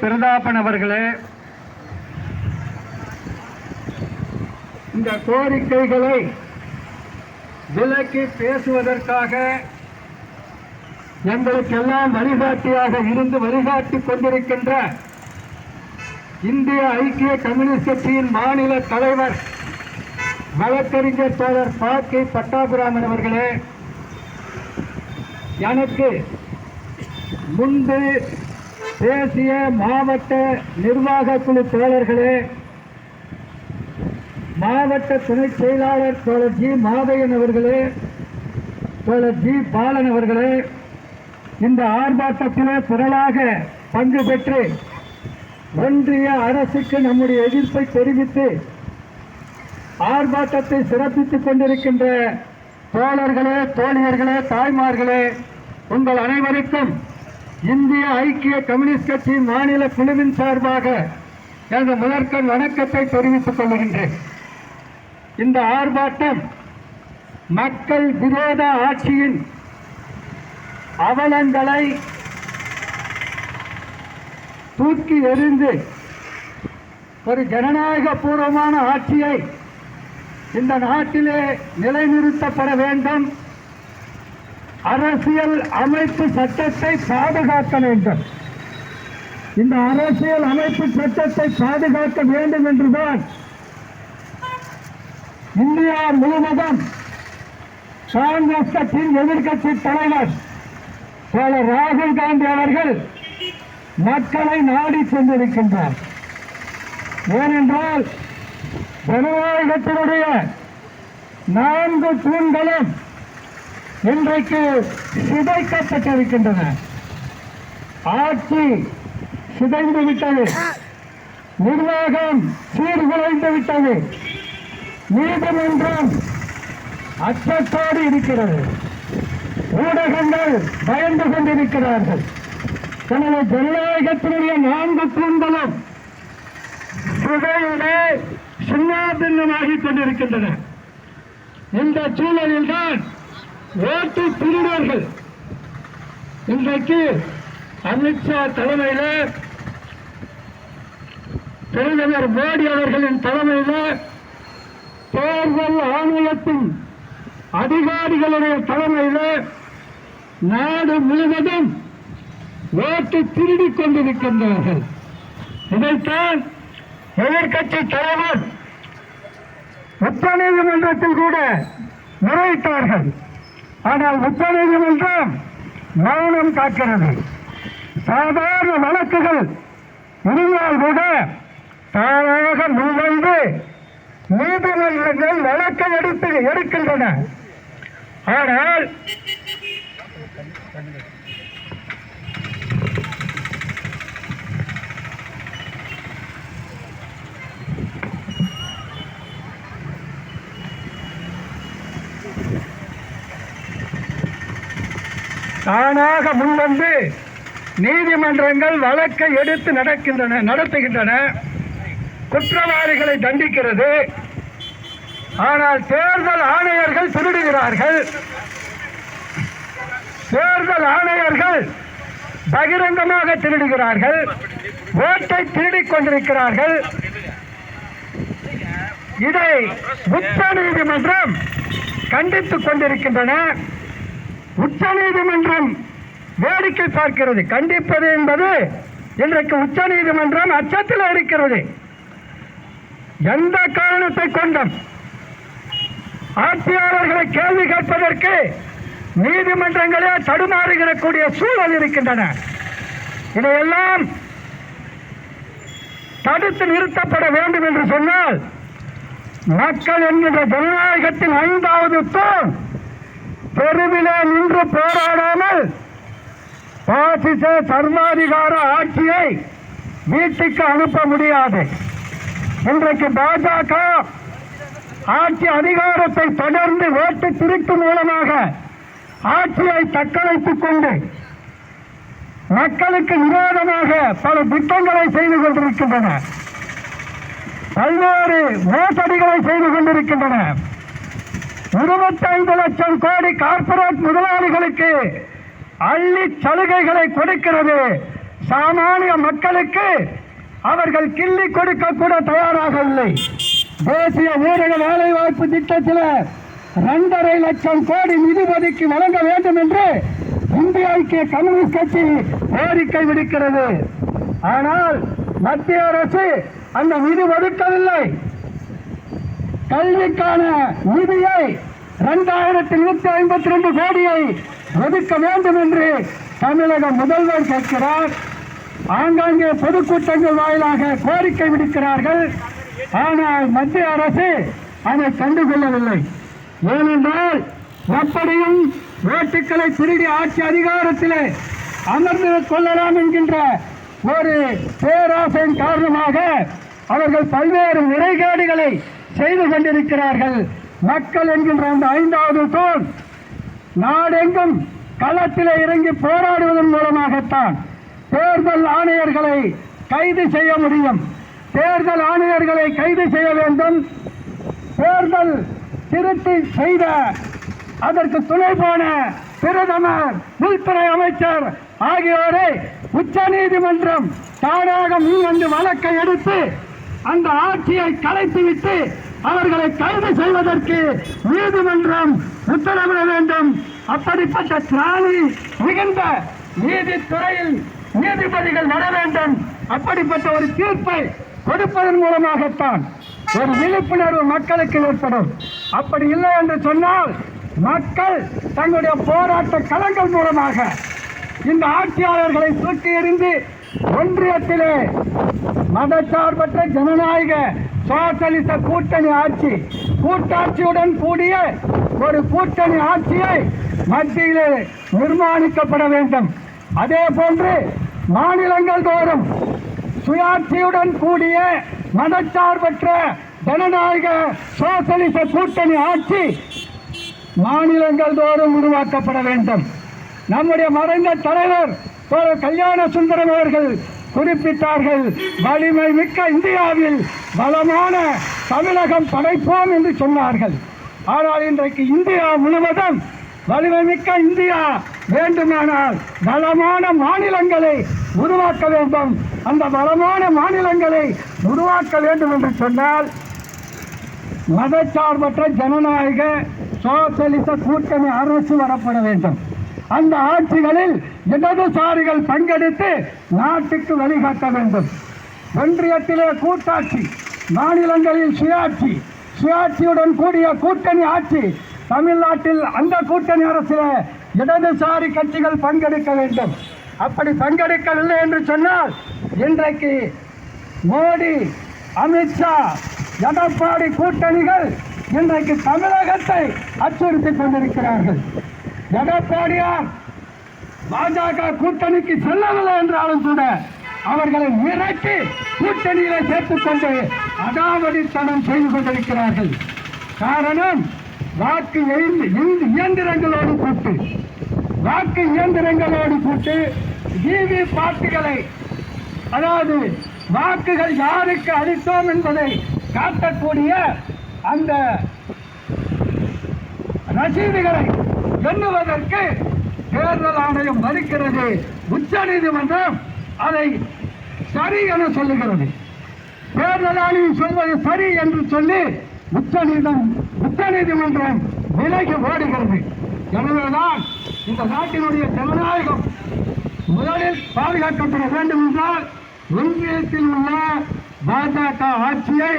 பிரதாபன் அவர்களே இந்த கோரிக்கைகளை விலக்கி பேசுவதற்காக எங்களுக்கெல்லாம் வழிகாட்டியாக இருந்து வழிகாட்டிக் கொண்டிருக்கின்ற இந்திய ஐக்கிய கம்யூனிஸ்ட் கட்சியின் மாநில தலைவர் வழக்கறிஞர் தோழர் பாக்கை பட்டாபுராமன் அவர்களே எனக்கு முன்பு தேசிய மாவட்ட நிர்வாக குழு தோழர்களே மாவட்ட துணை செயலாளர் தோழர் ஜி மாதையன் அவர்களே தோழர் ஜி பாலன் அவர்களே இந்த ஆர்ப்பாட்டத்திலே திரளாக பங்கு பெற்று ஒன்றிய அரசுக்கு நம்முடைய எதிர்ப்பை தெரிவித்து ஆர்ப்பாட்டத்தை சிறப்பித்துக் கொண்டிருக்கின்ற தோழர்களே தோழியர்களே தாய்மார்களே உங்கள் அனைவருக்கும் இந்திய ஐக்கிய கம்யூனிஸ்ட் கட்சியின் மாநில குழுவின் சார்பாக எனது முதற்கண் வணக்கத்தை தெரிவித்துக் கொள்கின்றேன். இந்த ஆர்ப்பாட்டம் மக்கள் விரோத ஆட்சியின் அவலங்களை தூக்கி எறிந்து ஒரு ஜனநாயக பூர்வமான ஆட்சியை இந்த நாட்டிலே நிலைநிறுத்தப்பட வேண்டும். அரசியல் அமைப்பு சட்டத்தை பாதுகாக்க வேண்டும். இந்த அரசியல் அமைப்பு சட்டத்தை பாதுகாக்க வேண்டும் என்றுதான் இந்தியா முழுவதும் காங்கிரஸ் கட்சியின் எதிர்க்கட்சி தலைவர் தோழர் ராகுல் காந்தி அவர்கள் மக்களை நாடி சென்றிருக்கின்றார். ஏனென்றால் ஜனநாயகத்தினுடைய நான்கு தூண்களும் இன்றைக்கு சிதைக்கப்பட்டிருக்கின்றன ஆட்சி சிதைந்து விட்டது. நிர்வாகம் சீர்குலைந்து விட்டது. நீதிமன்றம் அச்சத்தோடு இருக்கிறது. ஊடகங்கள் பயந்து கொண்டிருக்கிறார்கள். எனவே ஜனநாயகத்தினுடைய நான்கு தூண்களும் சுகையிலே சின்னாபின்னமாகிக் கொண்டிருக்கின்றன. இந்த சூழலில்தான் ஓட்டு திருடர்கள் இன்றைக்கு அமித்ஷா தலைமையில் பிரதமர் மோடி அவர்களின் தலைமையில் தேர்தல் ஆணையத்தின் அதிகாரிகளுடைய தலைமையில் நாடு முழுவதும் ஓட்டு திருடிக் கொண்டிருக்கின்றார்கள். இதைத்தான் எதிர்க்கட்சி தலைவர் உச்ச நீதிமன்றத்தில் கூட முறையிட்டார்கள். ஆனால் உச்ச நீதிமன்றம் மௌனம் காக்கிறது. சாதாரண வழக்குகள் இருந்தால் கூட தானாக முன்வந்து நீதிமன்றங்கள் வழக்கை எடுத்து எடுக்கின்றன. ஆனால் தானாக முன்வந்து நீதிமன்றங்கள் வழக்கை எடுத்து நடக்கின்றன நடத்துகின்றன. குற்றவாளிகளை தண்டிக்கிறது. ஆனால் தேர்தல் ஆணையர்கள் திருடுகிறார்கள். தேர்தல் ஆணையர்கள் பகிரங்கமாக திருடுகிறார்கள். ஓட்டை திருடிக் கொண்டிருக்கிறார்கள். இதை உச்ச நீதிமன்றம் கண்டித்துக் கொண்டிருக்கின்றன. உச்ச நீதிமன்றம் வேடிக்கை பார்க்கிறது. கண்டிப்பது என்பது இன்றைக்கு உச்ச நீதிமன்றம் அச்சத்தில் இருக்கிறது. எந்த காரணத்தை கொண்டும் ஆட்சியாளர்களை கேள்வி கேட்பதற்கு நீதிமன்றங்களே தடுமாறுகிறக்கூடிய சூழல் இருக்கின்றன. இதையெல்லாம் தடுத்து நிறுத்தப்பட வேண்டும் என்று சொன்னால் மக்கள் என்கின்ற ஜனநாயகத்தின் ஐந்தாவது தூண் தெருவிலே நின்று போராடாமல் பாசிச சர்வாதிகார ஆட்சியை வீட்டுக்கு அனுப்ப முடியாது. இன்றைக்கு பாஜக ஆட்சி அதிகாரத்தை தொடர்ந்து ஓட்டு திருட்டு மூலமாக ஆட்சியை தக்கவைத்துக் கொண்டு மக்களுக்கு விரோதமாக பல திட்டங்களை செய்து கொண்டிருக்கின்றன. பல்வேறு மோசடிகளை செய்து கொண்டிருக்கின்றன. இருபத்தைந்து லட்சம் கோடி கார்ப்பரேட் முதலாளிகளுக்கு அள்ளி சலுகைகளை கொடுக்கிறது. சாமானிய மக்களுக்கு அவர்கள் கிள்ளி கொடுக்க கூட தயாராக இல்லை. தேசிய ஊரக வேலைவாய்ப்பு திட்டத்தில் இரண்டரை லட்சம் கோடி நிதி ஒதுக்கி வழங்க வேண்டும் என்று இந்திய ஐக்கிய கம்யூனிஸ்ட் கட்சி கோரிக்கை விடுக்கிறது. ஆனால் மத்திய அரசு அந்த நிதி ஒதுக்கவில்லை. கல்விக்கான நிதியை இரண்டாயிரத்தி நூத்தி ஐம்பத்தி ரெண்டு கோடியை ஒதுக்க வேண்டும் என்று தமிழக முதல்வர் கேட்கிறார். ஆங்காங்கே பொதுக்கூட்டங்கள் வாயிலாக கோரிக்கை விடுக்கிறார்கள். ஆனால் மத்திய அரசு அதை கண்டுகொள்ளவில்லை. ஏனென்றால் எப்படியும் ஓட்டுக்களை திருடி ஆட்சி அதிகாரத்தில் அமர்ந்து கொள்ளலாம் என்கின்ற ஒரு பேராசையின் காரணமாக அவர்கள் பல்வேறு முறைகேடுகளை செய்து கொண்டிருக்கிறார்கள். மக்கள் என்கின்ற அந்த ஐந்தாவது தூண் நாடெங்கும் களத்திலே இறங்கி போராடுவதன் மூலமாகத்தான் தேர்தல் ஆணையர்களை கைது செய்ய முடியும். தேர்தல் ஆணையர்களை கைது செய்ய வேண்டும். தேர்தல் திருத்தி செய்த அதற்கு துணை போன பிரதமர் உள்துறை அமைச்சர் ஆகியோரை உச்ச நீதிமன்றம் தானாக முன் வந்து வழக்கை எடுத்து அந்த ஆட்சியை கலைத்துவிட்டு அவர்களை கைது செய்வதற்கு நீதிமன்றம் உத்தரவிட வேண்டும். அப்படிப்பட்ட திராணி மிகுந்த நீதித்துறையில் நீதிபதிகள் வர வேண்டும். அப்படிப்பட்ட ஒரு தீர்ப்பை கொடுப்பதன் மூலமாகத்தான் ஒரு விழிப்புணர்வு மக்களுக்கு ஏற்படும். அப்படி இல்லை என்று சொன்னால் மக்கள் தங்களுடைய போராட்ட களங்கள் மூலமாக இந்த ஆட்சியாளர்களை தூக்கி எறிந்து ஒன்றியத்திலே மதச்சார்பற்ற ஜனநாயக சோசலிச கூட்டணி ஆட்சி கூட்டாட்சியுடன் கூடிய ஒரு கூட்டணி ஆட்சியை மத்தியிலே நிர்மாணிக்கப்பட வேண்டும். அதே போன்று மாநிலங்கள் தோறும் சுயாட்சியுடன் கூடிய மதச்சார்பற்ற ஜனநாயக சோசலிச கூட்டணி ஆட்சி மாநிலங்கள் தோறும் உருவாக்கப்பட வேண்டும். நம்முடைய மறைந்த தலைவர் தோழர் கல்யாண சுந்தரம் அவர்கள் குறிப்பிட்டார்கள் வலிமை மிக்க இந்தியாவில் பலமான தமிழகம் படைப்போம் என்று சொன்னார்கள். ஆனால் இன்றைக்கு இந்தியா முழுவதும் வலிமை மிக்க இந்தியா வேண்டுமானால் பலமான மாநிலங்களை உருவாக்க வேண்டும். அந்த பலமான மாநிலங்களை உருவாக்க வேண்டும் என்று சொன்னால் மதச்சார்பற்ற ஜனநாயக சோசலிச கூட்டணி அரசு வரப்பட வேண்டும். அந்த ஆட்சிகளில் இடதுசாரிகள் பங்கெடுத்து நாட்டுக்கு வழிகாட்ட வேண்டும். ஒன்றியத்திலே கூட்டாட்சி மாநிலங்களில் சுயாட்சி சுயாட்சியுடன் கூடிய கூட்டணி ஆட்சி தமிழ்நாட்டில் அந்த கூட்டணி அரசில் இடதுசாரி கட்சிகள் பங்கெடுக்க வேண்டும். அப்படி பங்கெடுக்கவில்லை என்று சொன்னால் இன்றைக்கு மோடி அமித்ஷா எடப்பாடி கூட்டணிகள் இன்றைக்கு தமிழகத்தை அச்சுறுத்தி கொண்டிருக்கிறார்கள். எடப்பாடியார் பாஜக கூட்டணிக்கு செல்லவில்லை என்றாலும் கூட அவர்களை மிரட்டி கூட்டணியில சேர்த்துக் கொண்டு அடாவடித்தனம் செய்து கொண்டிருக்கிறார்கள். காரணம் வாக்கு இயந்திரங்களோடு கூட்டு. வாக்கு இயந்திரங்களோடு கூட்டு டிவி பாட்டுகளை அதாவது வாக்குகள் யாருக்கு அளித்தோம் என்பதை காட்டக்கூடிய அந்த ரசீதுகளை எண்ணுவதற்கு தேர்தல் ஆணையம் மறுக்கிறது. உச்ச நீதிமன்றம் அதை சரி என சொல்லுகிறது. தேர்தல் ஆணையம் சொல்வது சரி என்று சொல்லி உச்ச நீதம் உச்ச நீதிமன்றம் விலகி ஓடுகிறது. எனவேதான் இந்த நாட்டினுடைய ஜனநாயகம் முதலில் பாதுகாக்கப்பட வேண்டும் என்றால் ஒன்றியத்தில் உள்ள பாஜக ஆட்சியை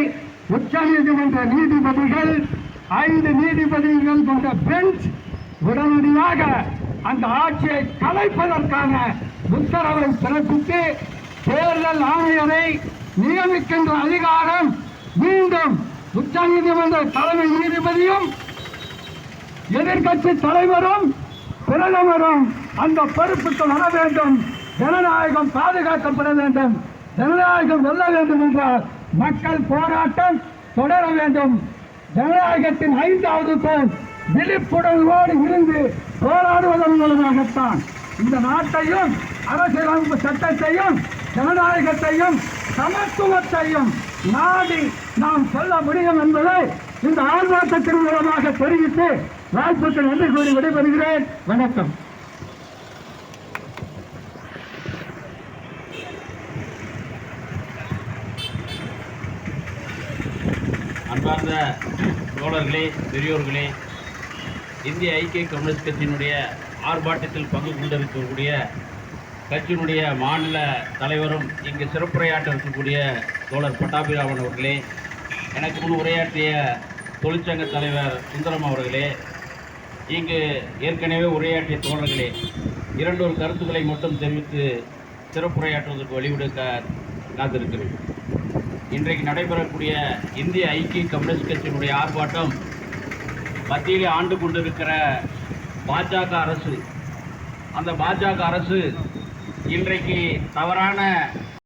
உச்ச நீதிமன்ற நீதிபதிகள் ஐந்து நீதிபதிகள் கொண்ட பெஞ்ச் உடனடியாக அந்த ஆட்சியை கலைப்பதற்கான உத்தரவை பிறப்பித்து தேர்தல் ஆணையரை நியமிக்கின்ற அதிகாரம் மீண்டும் உச்ச நீதிமன்ற தலைமை நீதிபதியும் எதிர்கட்சி தலைவரும் பிரதமரும் அந்த பொறுப்புக்கு வர வேண்டும். ஜனநாயகம் பாதுகாக்கப்பட வேண்டும். ஜனநாயகம் வெல்ல வேண்டும் என்றால் மக்கள் போராட்டம் தொடர வேண்டும். ஜனநாயகத்தின் ஐந்தாவது தூண் விழிப்புணர்வோடு இருந்து போராடுவதன் மூலமாகத்தான் இந்த நாட்டையும் அரசியலமைப்பு சட்டத்தையும் ஜனநாயகத்தையும் சமத்துவத்தையும் நாடி நாம் சொல்ல முடியும் என்பதை இந்த ஆர்வத்தின் மூலமாக தெரிவித்து வாய்ப்புக்கு என்று கூறி விடைபெறுகிறேன். வணக்கம். அன்பார்ந்த தோழர்களே பெரியோர்களே இந்திய ஐக்கிய கம்யூனிஸ்ட் கட்சியினுடைய ஆர்ப்பாட்டத்தில் பங்கு கொண்டிருக்கக்கூடிய கட்சியினுடைய மாநில தலைவரும் இங்கு சிறப்புரையாற்ற இருக்கக்கூடிய தோழர் பட்டாபிராமன் அவர்களே எனக்கு முன் உரையாற்றிய தொழிற்சங்க தலைவர் சுந்தரம் அவர்களே இங்கு ஏற்கனவே உரையாற்றிய தோழர்களே இரண்டொரு கருத்துக்களை மட்டும் தெரிவித்து சிறப்புரையாற்றுவதற்கு வழிவிடுக்க காத்திருக்கிறேன் இன்றைக்கு நடைபெறக்கூடிய இந்திய ஐக்கிய கம்யூனிஸ்ட் கட்சியினுடைய ஆர்ப்பாட்டம் மத்தியிலே ஆண்டு கொண்டிருக்கிற பாஜக அரசு. அந்த பாஜக அரசு இன்றைக்கு தவறான